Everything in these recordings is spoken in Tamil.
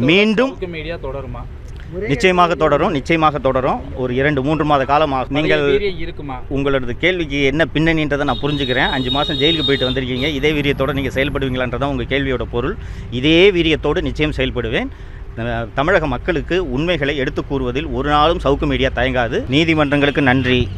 மீண்டும் மீடியா தொடருமா? நிச்சயமாக தொடரும் நிச்சயமாக தொடரும். ஒரு இரண்டு மூன்று மாத காலமாக நீங்கள் இருக்குமா? உங்களோட கேள்விக்கு என்ன பின்னணின்றதை நான் புரிஞ்சுக்கிறேன். அஞ்சு மாதம் ஜெயிலுக்கு போயிட்டு வந்திருக்கீங்க. இதே வீரியத்தோடு நீங்கள் செயல்படுவீங்களான்றதான் உங்கள் கேள்வியோட பொருள். இதே வீரியத்தோடு நிச்சயம் செயல்படுவேன். தமிழக மக்களுக்கு உண்மைகளை எடுத்து கூறுவதில் ஒரு நாளும் சவுக்கு மீடியா தயங்காது. நீதிமன்றங்களுக்கு நன்றி.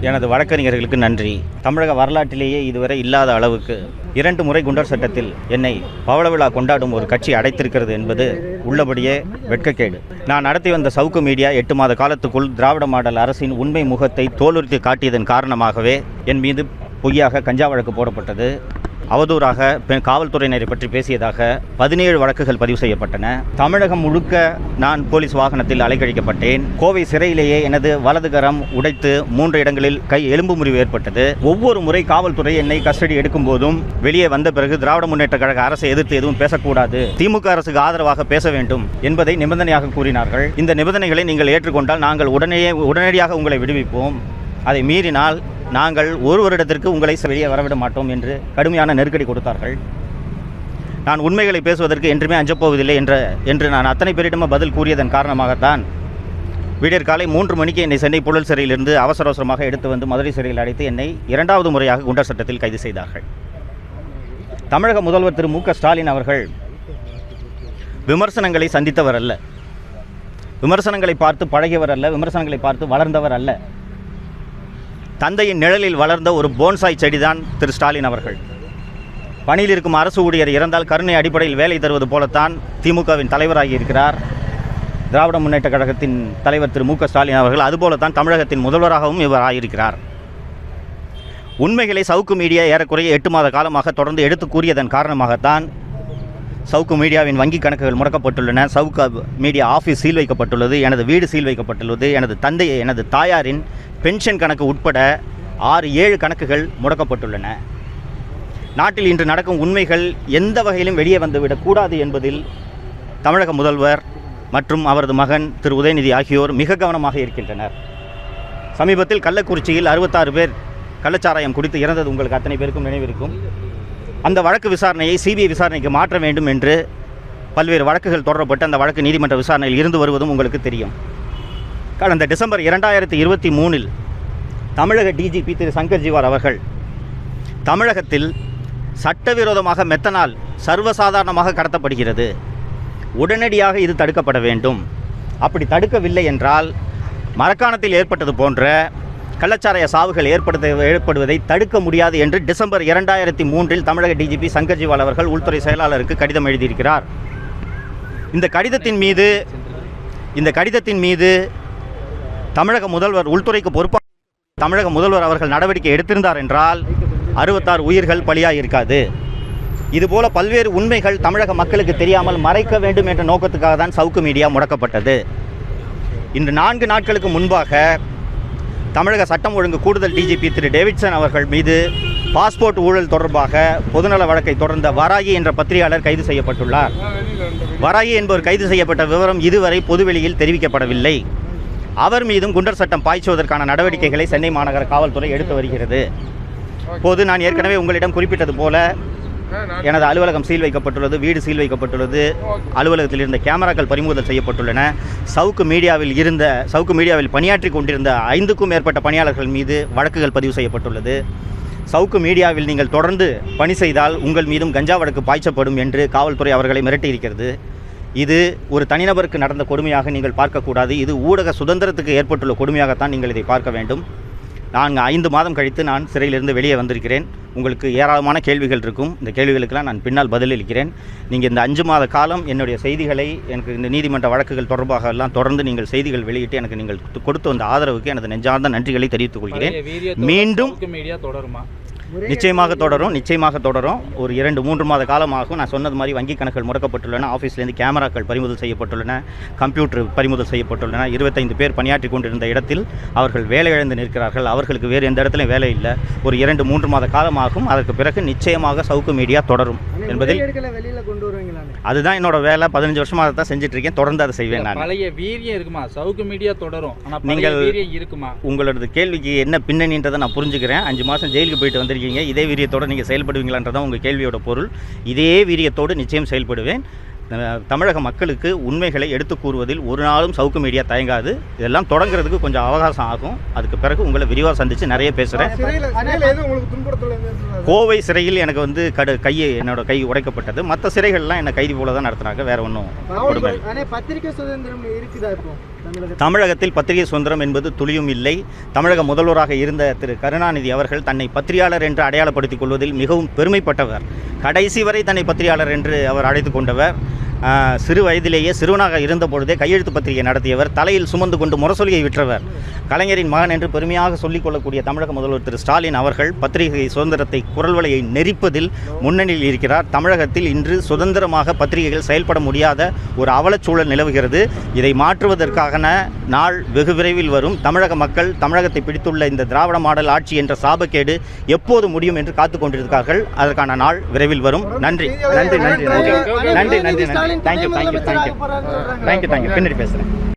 எனது வழக்கறிஞர்களுக்கு நன்றி. தமிழக வரலாற்றிலேயே இதுவரை இல்லாத அளவுக்கு இரண்டு முறை குண்டர் சட்டத்தில் என்னை பவளவிழா கொண்டாடும் ஒரு கட்சி அடைத்திருக்கிறது என்பது உள்ளபடியே வெட்கக்கேடு. நான் நடத்தி வந்த சவுக்கு மீடியா எட்டு மாத காலத்துக்குள் திராவிட மாடல் அரசின் உண்மை முகத்தை தோலுரித்து காட்டியதன் காரணமாகவே என் மீது பொய்யாக கஞ்சா வழக்கு போடப்பட்டது. அவதூறாக பெ- காவல்துறையினரை பற்றி பேசியதாக பதினேழு வழக்குகள் பதிவு செய்யப்பட்டன. தமிழகம் முழுக்க நான் போலீஸ் வாகனத்தில் அலைக்கழிக்கப்பட்டேன் கோவை சிறையிலேயே எனது வலதுகரம் உடைத்து மூன்று இடங்களில் கை எலும்பு முறிவு ஏற்பட்டது. ஒவ்வொரு முறை காவல்துறை என்னை கஸ்டடி எடுக்கும் போதும் வெளியே வந்த பிறகு திராவிட முன்னேற்ற கழக அரசை எதிர்த்து எதுவும் பேசக்கூடாது. திமுக அரசுக்கு ஆதரவாக பேச வேண்டும் என்பதை நிபந்தனையாக கூறினார்கள். இந்த நிபந்தனைகளை நீங்கள் ஏற்றுக்கொண்டால் நாங்கள் உடனேயே உடனடியாக உங்களை விடுவிப்போம். அதை மீறினால் நாங்கள் ஒரு வருடத்திற்கு உங்களை வெளியே வரவிட மாட்டோம் என்று கடுமையான நெருக்கடி கொடுத்தார்கள். நான் உண்மைகளை பேசுவதற்கு என்றுமே அஞ்சப்போவதில்லை என்ற என்று நான் அத்தனை பேரிடமும் பதில் கூறியதன் காரணமாகத்தான் விடியற் காலை மூன்று மணிக்கு என்னை சென்னை புழல் சிறையிலிருந்து அவசர அவசரமாக எடுத்து வந்து மதுரை சிறையில் அடைத்து என்னை இரண்டாவது முறையாக குண்டர் சட்டத்தில் கைது செய்தார்கள். தமிழக முதல்வர் திரு மு க ஸ்டாலின் அவர்கள் விமர்சனங்களை சந்தித்தவர் அல்ல. விமர்சனங்களை பார்த்து பழகியவர் அல்ல விமர்சனங்களை பார்த்து வளர்ந்தவர் அல்ல. தந்தையின் நிழலில் வளர்ந்த ஒரு போன்சாய் செடிதான் திரு ஸ்டாலின் அவர்கள். பணியில் இருக்கும் அரசு ஊழியர் இறந்தால் கருணை அடிப்படையில் வேலை தருவது போலத்தான் திமுகவின் தலைவராகி இருக்கிறார் திராவிட முன்னேற்ற கழகத்தின் தலைவர் திரு மு க ஸ்டாலின் அவர்கள் அதுபோலத்தான் தமிழகத்தின் முதல்வராகவும் இவர் ஆகியிருக்கிறார். உண்மைகளை சவுக்கு மீடியா ஏறக்குறைய எட்டு மாத காலமாக தொடர்ந்து எடுத்து கூறியதன் காரணமாகத்தான் சவுக்கு மீடியாவின் வங்கி கணக்குகள் முடக்கப்பட்டுள்ளன. சவுக்கு மீடியா ஆஃபீஸ் சீல் வைக்கப்பட்டுள்ளது. எனது வீடு சீல் வைக்கப்பட்டுள்ளது. எனது தந்தை எனது தாயாரின் பென்ஷன் கணக்கு உட்பட ஆறு ஏழு கணக்குகள் முடக்கப்பட்டுள்ளன. நாட்டில் இன்று நடக்கும் உண்மைகள் எந்த வகையிலும் வெளியே வந்துவிடக்கூடாது என்பதில் தமிழக முதல்வர் மற்றும் அவரது மகன் திரு. உதயநிதி ஆகியோர் மிக கவனமாக இருக்கின்றனர். சமீபத்தில் கள்ளக்குறிச்சியில் அறுபத்தாறு பேர் கள்ளச்சாராயம் குடித்து இறந்தது உங்களுக்கு அத்தனை பேருக்கும் நினைவிருக்கும். அந்த வழக்கு விசாரணையை சிபிஐ விசாரணைக்கு மாற்ற வேண்டும் என்று பல்வேறு வழக்குகள் தொடரப்பட்டு அந்த வழக்கு நீதிமன்ற விசாரணையில் இருந்து வருவதும் உங்களுக்கு தெரியும். கடந்த டிசம்பர் இரண்டாயிரத்தி இருபத்தி மூணில் தமிழக டிஜிபி திரு சங்கர் ஜிவார் அவர்கள் தமிழகத்தில் சட்டவிரோதமாக மெத்தனால் சர்வசாதாரணமாக கடத்தப்படுகிறது. உடனடியாக இது தடுக்கப்பட வேண்டும். அப்படி தடுக்கவில்லை என்றால் மரக்காணத்தில் ஏற்பட்டது போன்ற கள்ளச்சாராய சாவுகள் ஏற்படுத்த ஏற்படுவதை தடுக்க முடியாது என்று டிசம்பர் இரண்டாயிரத்தி மூன்றில் தமிழக டிஜிபி சங்கர்ஜிவால் அவர்கள் உள்துறை செயலாளருக்கு கடிதம் எழுதியிருக்கிறார். இந்த கடிதத்தின் மீது இந்த கடிதத்தின் மீது தமிழக முதல்வர் உள்துறைக்கு பொறுப்பாக தமிழக முதல்வர் அவர்கள் நடவடிக்கை எடுத்திருந்தார் என்றால் அறுபத்தாறு உயிர்கள் பலியாக இருக்காது இதுபோல பல்வேறு உண்மைகள் தமிழக மக்களுக்கு தெரியாமல் மறைக்க வேண்டும் என்ற நோக்கத்துக்காக தான் சவுக்கு மீடியா முடக்கப்பட்டது. இன்று நான்கு நாட்களுக்கு முன்பாக தமிழக சட்டம் ஒழுங்கு கூடுதல் டிஜிபி திரு டேவிட்சன் அவர்கள் மீது பாஸ்போர்ட் ஊழல் தொடர்பாக பொதுநல வழக்கை தொடர்ந்த வராகி என்ற பத்திரிகையாளர் கைது செய்யப்பட்டுள்ளார். வராகி என்பவர் கைது செய்யப்பட்ட விவரம் இதுவரை பொதுவெளியில் தெரிவிக்கப்படவில்லை. அவர் மீதும் குண்டர் சட்டம் பாய்ச்சுவதற்கான நடவடிக்கைகளை சென்னை மாநகர காவல்துறை எடுத்து வருகிறது. இப்போது நான் ஏற்கனவே உங்களிடம் குறிப்பிட்டது போல எனது அலுவலகம் சீல் வைக்கப்பட்டுள்ளது வீடு சீல் வைக்கப்பட்டுள்ளது. அலுவலகத்தில் இருந்த கேமராக்கள் பறிமுதல் செய்யப்பட்டுள்ளன. சவுக்கு மீடியாவில் இருந்த சவுக்கு மீடியாவில் பணியாற்றி கொண்டிருந்த ஐந்துக்கும் மேற்பட்ட பணியாளர்கள் மீது வழக்குகள் பதிவு செய்யப்பட்டுள்ளது. சவுக்கு மீடியாவில் நீங்கள் தொடர்ந்து பணி செய்தால் உங்கள் மீதும் கஞ்சா வழக்கு பாய்ச்சப்படும் என்று காவல்துறை அவர்களை மிரட்டியிருக்கிறது. இது ஒரு தனிநபருக்கு நடந்த கொடுமையாக நீங்கள் பார்க்கக்கூடாது. இது ஊடக சுதந்திரத்துக்கு ஏற்பட்டுள்ள கொடுமையாகத்தான் நீங்கள் இதை பார்க்க வேண்டும். நான் ஐந்து மாதம் கழித்து நான் சிறையிலிருந்து வெளியே வந்திருக்கிறேன். உங்களுக்கு ஏராளமான கேள்விகள் இருக்கும். இந்த கேள்விகளுக்கெல்லாம் நான் பின்னால் பதிலளிக்கிறேன் நீங்கள் இந்த அஞ்சு மாத காலம் என்னுடைய செய்திகளை எனக்கு இந்த நீதிமன்ற வழக்குகள் தொடர்பாக எல்லாம் தொடர்ந்து நீங்கள் செய்திகள் வெளியிட்டு எனக்கு நீங்கள் கொடுத்து வந்த ஆதரவுக்கு எனது நெஞ்சார்ந்த நன்றிகளை தெரிவித்துக் கொள்கிறேன். மீண்டும் மீடியா தொடருமா? நிச்சயமாக தொடரும் நிச்சயமாக தொடரும். ஒரு இரண்டு மூன்று மாத காலமாகும். நான் சொன்னது மாதிரி வங்கி கணக்குகள் முடக்கப்பட்டுள்ளன. ஆஃபீஸ்லேருந்து கேமராக்கள் பறிமுதல் செய்யப்பட்டுள்ளன. கம்ப்யூட்டர் பறிமுதல் செய்யப்பட்டுள்ளன. இருபத்தைந்து பேர் பணியாற்றி கொண்டிருந்த இடத்தில் அவர்கள் வேலை இழந்து நிற்கிறார்கள். அவர்களுக்கு வேறு எந்த இடத்துலையும் வேலை இல்லை. ஒரு இரண்டு மூன்று மாத காலமாகும். அதற்கு பிறகு நிச்சயமாக சவுக்கு மீடியா தொடரும் என்பதில் அதுதான் என்னோட வேலை. பதினஞ்சு வருஷமாக அதை தான் செஞ்சுட்டு இருக்கேன் தொடர்ந்து அதை செய்வேன் நான். பழைய வீரியம் இருக்குமா? சவுக்கு மீடியா தொடரும். ஆனா பழைய நீங்கள் வீரியம் இருக்குமா? உங்களோட கேள்விக்கு என்ன பின்னணின்றதை நான் புரிஞ்சுக்கிறேன். அஞ்சு மாதம் ஜெயிலுக்கு போயிட்டு வந்திருக்கீங்க. இதே வீரியத்தோடு நீங்கள் செயல்படுவீங்களான்றதான் உங்கள் கேள்வியோட பொருள். இதே வீரியத்தோடு நிச்சயம் செயல்படுவேன். தமிழக மக்களுக்கு உண்மைகளை எடுத்து கூறுவதில் ஒரு நாளும் சவுக்கு மீடியா தயங்காது. இதெல்லாம் தொடங்குறதுக்கு கொஞ்சம் அவகாசம் ஆகும். அதுக்கு பிறகு உங்களை விரிவாக சந்தித்து நிறைய பேசுகிறேன்? கோவை சிறையில் எனக்கு வந்து கடு கையை என்னோட கை உடைக்கப்பட்டது. மற்ற சிறைகள்லாம் என்னை கைதி போல தான் நடத்துனாங்க வேற ஒன்றும் பத்திரிகை சுதந்திரம் இருக்குதா இப்போ? தமிழகத்தில். பத்திரிகை சுதந்திரம் என்பது துளியும் இல்லை. தமிழக முதல்வராக இருந்த திரு கருணாநிதி அவர்கள் தன்னை பத்திரிகையாளர் என்று அடையாளப்படுத்திக் கொள்வதில் மிகவும் பெருமைப்பட்டவர். கடைசி வரை தன்னை பத்திரிகையாளர் என்று அவர் அழைத்து கொண்டவர். சிறு வயதிலேயே சிறுவனாக இருந்த பொழுதே கையெழுத்து பத்திரிகை நடத்தியவர் தலையில் சுமந்து கொண்டு முரசொலியை விற்றவர். கலைஞரின் மகன் என்று பெருமையாக சொல்லிக்கொள்ளக்கூடிய தமிழக முதல்வர் திரு ஸ்டாலின் அவர்கள் பத்திரிகை சுதந்திரத்தை குரல் வலையை நெரிப்பதில் முன்னணியில் இருக்கிறார். தமிழகத்தில் இன்று சுதந்திரமாக பத்திரிகைகள் செயல்பட முடியாத ஒரு அவலச்சூழல் நிலவுகிறது. இதை மாற்றுவதற்கான நாள் வெகு விரைவில் வரும். தமிழக மக்கள் தமிழகத்தை பிடித்துள்ள இந்த திராவிட மாடல் ஆட்சி என்ற சாபக்கேடு எப்போது முடியும் என்று காத்து கொண்டிருக்கிறார்கள். அதற்கான நாள் விரைவில் வரும். நன்றி நன்றி நன்றி. நன்றி நன்றி நன்றி. நன்றி thank you thank you thank you thank you thank you பின்னாடி பேசுகிறேன்